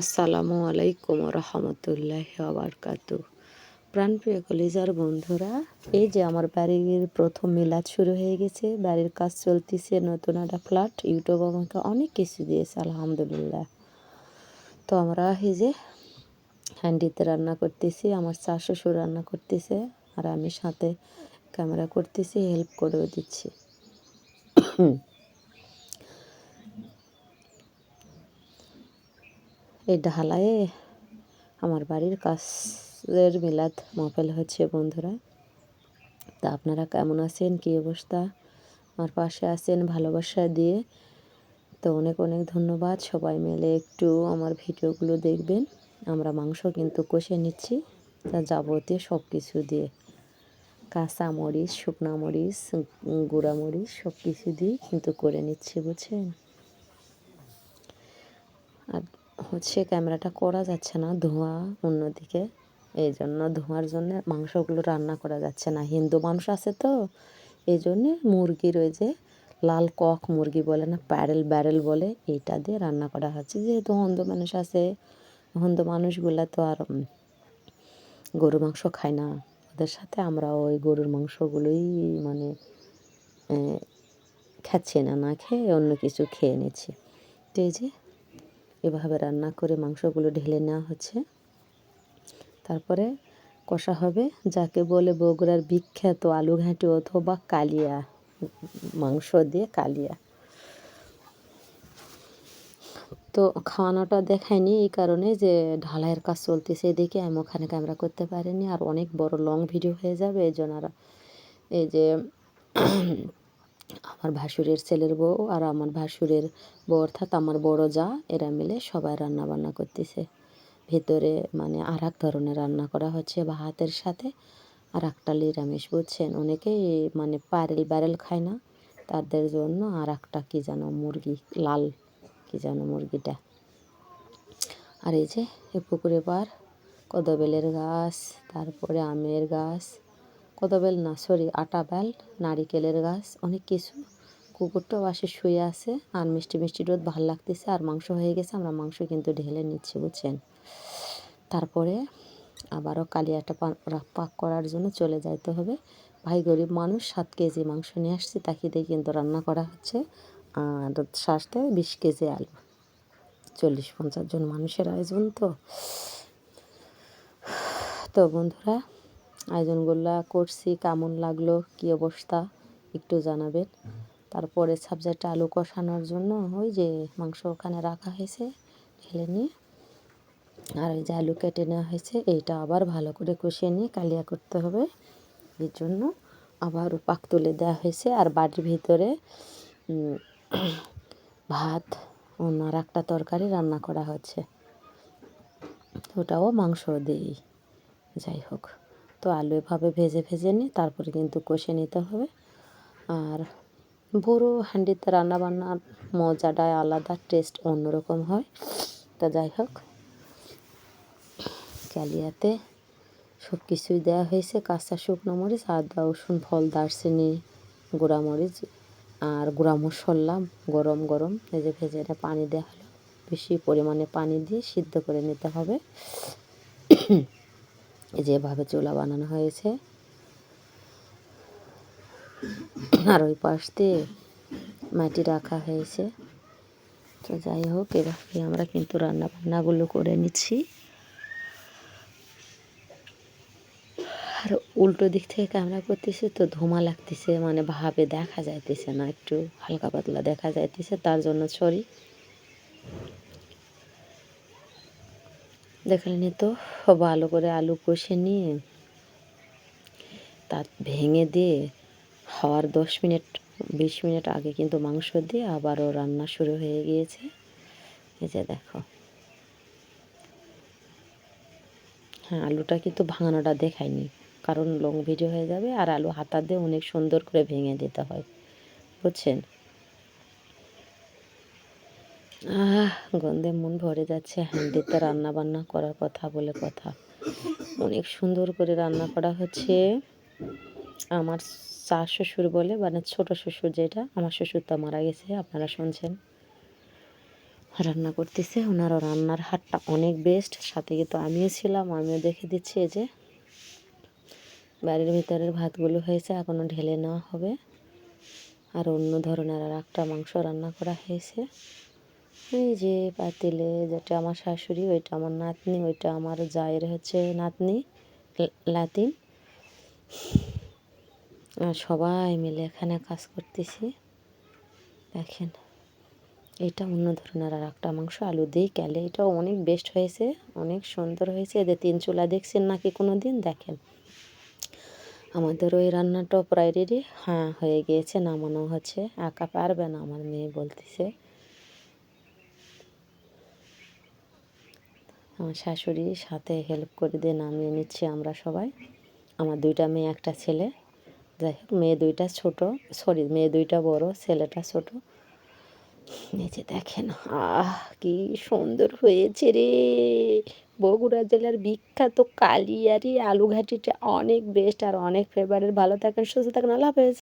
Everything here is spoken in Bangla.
আসসালামু আলাইকুম রহমতুল্লাহ আবরকাত প্রাণপ্রিয় কলিজার বন্ধুরা, এই যে আমার বাড়ির প্রথম মিলাদ শুরু হয়ে গেছে, বাড়ির কাজ চলতেছে, নতুন একটা ফ্ল্যাট, ইউটিউব আমাকে অনেক কিছু দিয়েছে, আলহামদুলিল্লাহ। তো আমরা এই যে হ্যান্ডিতে রান্না করতেছি, আমার চা শ্বশুর রান্না করতেছে, আর আমি সাথে ক্যামেরা করতেছি, হেল্প করেও দিচ্ছি। এই ঢালায়ে আমার বাড়ির কাছের মিলাদ মহফেল হচ্ছে, বন্ধুরা। তা আপনারা কেমন আছেন? কী অবস্থা? আমার পাশে আছেন ভালোবাসা দিয়ে। তো অনেক অনেক ধন্যবাদ। সবাই মিলে একটু আমার ভিডিওগুলো দেখবেন। আমরা মাংস কিন্তু কষে নিচ্ছি। তা যাবতীয় সব কিছু দিয়ে। কাঁচা মরিচ, শুকনা মরিচ গুঁড়া মরিচ সব কিছু দিয়ে কিন্তু করে নিচ্ছি, বুঝছেন? হচ্ছে ক্যামেরাটা করা যাচ্ছে না, ধোঁয়া অন্যদিকে। এই জন্য ধোঁয়ার জন্য মাংসগুলো রান্না করা যাচ্ছে না। হিন্দু মানুষ আছে তো এই জন্যে মুরগির ওই যে লাল কক মুরগি বলে না, প্যারেল ব্যারেল বলে, এইটা দিয়ে রান্না করা হচ্ছে। যেহেতু হিন্দু মানুষ আছে হিন্দু মানুষগুলা তো আর গরুর মাংস খায় না। ওদের সাথে আমরা ওই গরুর মাংসগুলোই মানে খাচ্ছি না না খেয়ে অন্য কিছু খেয়ে নিচ্ছি। তো এই যে এভাবে রান্না করে মাংসগুলো ঢেলে নেওয়া হচ্ছে। তারপরে কষা হবে। যাকে বলে বগুড়ার বিখ্যাত আলু ঘাঁটি অথবা কালিয়া, মাংস দিয়ে কালিয়া। তো খাওয়ানোটা দেখায়নি এই কারণে যে ঢালাইয়ের কাজ চলতেছে এদিকে, আমি ওখানে ক্যামেরা করতে পারিনি। আর অনেক বড় লং ভিডিও হয়ে যাবে, এই জন্য আর এই যে আমার ভাসুরের ছেলের বউ আর আমার ভাসুরের বউ, অর্থাৎ আমার বড় যা, এরা মিলে সবাই রান্না বান্না করতেছে। ভেতরে মানে আর এক ধরনের রান্না করা হচ্ছে ভাতের সাথে। আর একটা নিরামিষ, বুঝছেন? অনেকেই মানে প্যারেল ব্যারেল খায় না। তাদের জন্য আর একটা কী যেন মুরগি, লাল কী যেন মুরগিটা। আর এই যে পুকুরে পার, কদবেলের গাছ, তারপরে আমের গাছ কদবেল না, সরি, আটা বেল, নারিকেলের গাছ, অনেক কিছু। কুকুরটাও বাসে শুয়ে আছে আর মিষ্টি মিষ্টি রোদ, ভালো লাগতেছে আর মাংস হয়ে গেছে, আমরা মাংস কিন্তু ঢেলে নিচ্ছি, বুঝছেন? তারপরে আবারও কালিয়াটা পাক করার জন্য চলে যাইতে হবে। ভাই গরিব মানুষ, সাত কেজি মাংস নিয়ে আসছি, তাকে দিয়ে কিন্তু রান্না করা হচ্ছে। আর সাজতে বিশ কেজি আলু। চল্লিশ পঞ্চাশ জন মানুষের আয়োজন তো। তো বন্ধুরা আয়োজনগুলো করছি, কেমন লাগল, কী অবস্থা, একটু জানাবেন। তারপরে সাবজেক্টটা আলু কষানোর জন্য ওই যে মাংস ওখানে রাখা হয়েছে, ঢেলে নিয়ে। আর ওই যে আলু কেটে নেওয়া হয়েছে, এইটা আবার ভালো করে কষিয়ে নিয়ে কালিয়া করতে হবে। এর জন্য আবার পাক তুলে দেওয়া হয়েছে। আর বাড়ির ভিতরে ভাত ওনার একটা তরকারি রান্না করা হচ্ছে। ওটাও মাংস দিই যাই হোক। তো আলু এভাবে ভেজে ভেজে নিই তারপরে কিন্তু কষে নিতে হবে। আর বড়ো হাঁডিতে রান্নাবান্নার মজাটাই আলাদা টেস্ট অন্যরকম হয়। তা যাই হোক, ক্যালিয়াতে সব কিছুই দেওয়া হয়েছে। কাঁচা শুকনো মরিচ আদা রসুন, ফল, দারচিনি, গুঁড়া মরিচ আর গুঁড়া মশলা গরম গরম। ভেজে ভেজে এটা পানি দেওয়া হলো। বেশি পরিমাণে পানি দিয়ে সিদ্ধ করে নিতে হবে। যেভাবে চুলা বানানো হয়েছে। আর ওই পাশ দিয়ে মাটি রাখা হয়েছে। তো যাই হোক এভাবে আমরা, কিন্তু রান্না বান্নাগুলো করে নিচ্ছি। আর উল্টো দিক থেকে ক্যামেরা করতেছে, তো ধোঁয়া লাগতেছে মানে ভাবে দেখা যাইতেছে না, একটু হালকা পাতলা দেখা যাইতেছে, তার জন্য সরি দেখলেনি তো ভালো করে আলু কষে নিয়ে, তা ভেঙে দিয়ে হওয়ার দশ মিনিট, বিশ মিনিট আগে কিন্তু মাংস দিয়ে আবারও রান্না শুরু হয়ে গিয়েছে। এই যে দেখো। হ্যাঁ আলুটা কিন্তু ভাঙানোটা দেখায়নি, কারণ লং ভিডিও হয়ে যাবে আর আলু হাতা দিয়ে অনেক সুন্দর করে ভেঙে দিতে হয়। বুঝছেন? আহ, গন্ধে মন ভরে যাচ্ছে। হ্যান্ডিতে রান্না বান্না করার কথা বলে কথা। অনেক সুন্দর করে রান্না করা হচ্ছে। আমার চা শ্বশুর বলে মানে ছোট শ্বশুর যেটা, আমার শ্বশুর তো মারা গেছে, আপনারা শুনছেন। রান্না করতেছে, ওনারও রান্নার হাতটা অনেক বেস্ট সাথে কিন্তু আমিও ছিলাম, আমিও দেখে দিচ্ছি যে। বাড়ির ভিতরের ভাতগুলো হয়েছে এখনও ঢেলে নেওয়া হবে। আর অন্য ধরনের আর একটা মাংস রান্না করা হয়েছে। এই যে পাতিলে যেটা আমার শাশুড়ি, ওইটা আমার নাতনি, ওইটা আমার জায়ের হচ্ছে নাতনি লাতিন। আর সবাই মিলে এখানে কাজ করতেছি। দেখেন, এটা অন্য ধরনের আর একটা মাংস, আলু দিয়ে ক্যালে এটাও অনেক বেস্ট হয়েছে, অনেক সুন্দর হয়েছে। এদের তিন চুলা দেখছেন নাকি কোনো দিন দেখেন, আমাদের ওই রান্নাটাও প্রায় রেডি হ্যাঁ হয়ে গিয়েছে, নামানো হচ্ছে। একা পারবে না আমার মেয়ে বলতেছে। আমার শাশুড়ি সাথে হেল্প করে দিয়ে নামিয়ে নিচ্ছি আমরা সবাই। আমার দুইটা মেয়ে, একটা ছেলে। যাই হোক, মেয়ে দুইটা ছোট সরি মেয়ে দুইটা বড়, ছেলেটা ছোট। যে দেখেন, আহ, কি সুন্দর হয়েছে রে। বগুড়া জেলার বিখ্যাত কালিয়ারি আলুঘাটিটা অনেক বেস্ট আর অনেক ফেভারিট ভালো থাকেন, সুস্থ থাকেন, আল্লাহ হাফেজ।